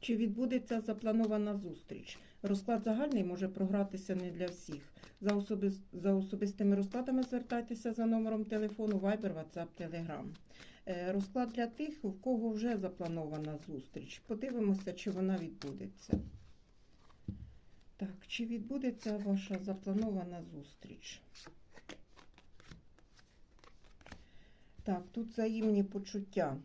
Чи відбудеться запланована зустріч? Розклад загальний може програтися не для всіх. За, особис... за особистими розкладами звертайтеся за номером телефону Viber, WhatsApp, Telegram. Е, Розклад для тих, у кого вже запланована зустріч. Подивимося, чи вона відбудеться. Так, чи відбудеться ваша запланована зустріч? Так, тут взаємні почуття.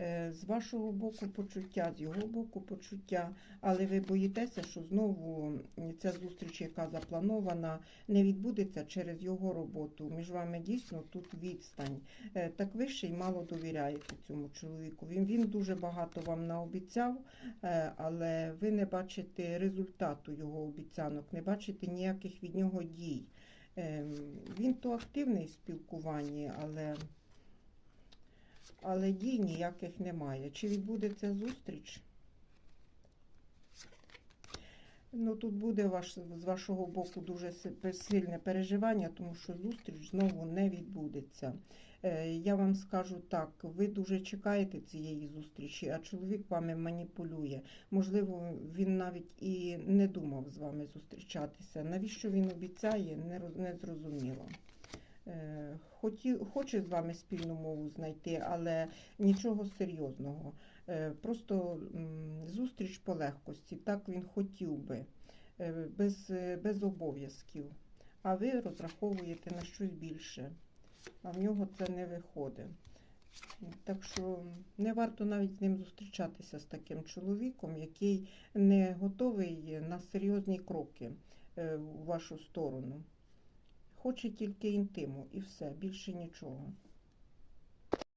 Е, З вашого боку почуття, з його боку почуття, але ви боїтеся, що знову ця зустріч, яка запланована, не відбудеться через його роботу. Між вами дійсно тут відстань. Е, Так ви ще й мало довіряєте цьому чоловіку. Він, він дуже багато вам наобіцяв, е, але ви не бачите результату його обіцянок, не бачите ніяких від нього дій. Ем, Він то активний в спілкуванні, але але дій ніяких немає. Чи відбудеться зустріч? Ну, тут буде ваш, з вашого боку дуже сильне переживання, тому що зустріч знову не відбудеться. Е, я вам скажу так, ви дуже чекаєте цієї зустрічі, а чоловік вами маніпулює. Можливо, він навіть і не думав з вами зустрічатися. Навіщо він обіцяє, не, не зрозуміло. Е, Хоті, хоче з вами спільну мову знайти, але нічого серйозного. Е, Просто зустріч по легкості. Так він хотів би, е, без, без обов'язків. А ви розраховуєте на щось більше. А в нього це не виходить. Так що не варто навіть з ним зустрічатися з таким чоловіком, який не готовий на серйозні кроки в вашу сторону. Хоче тільки інтиму і все, більше нічого.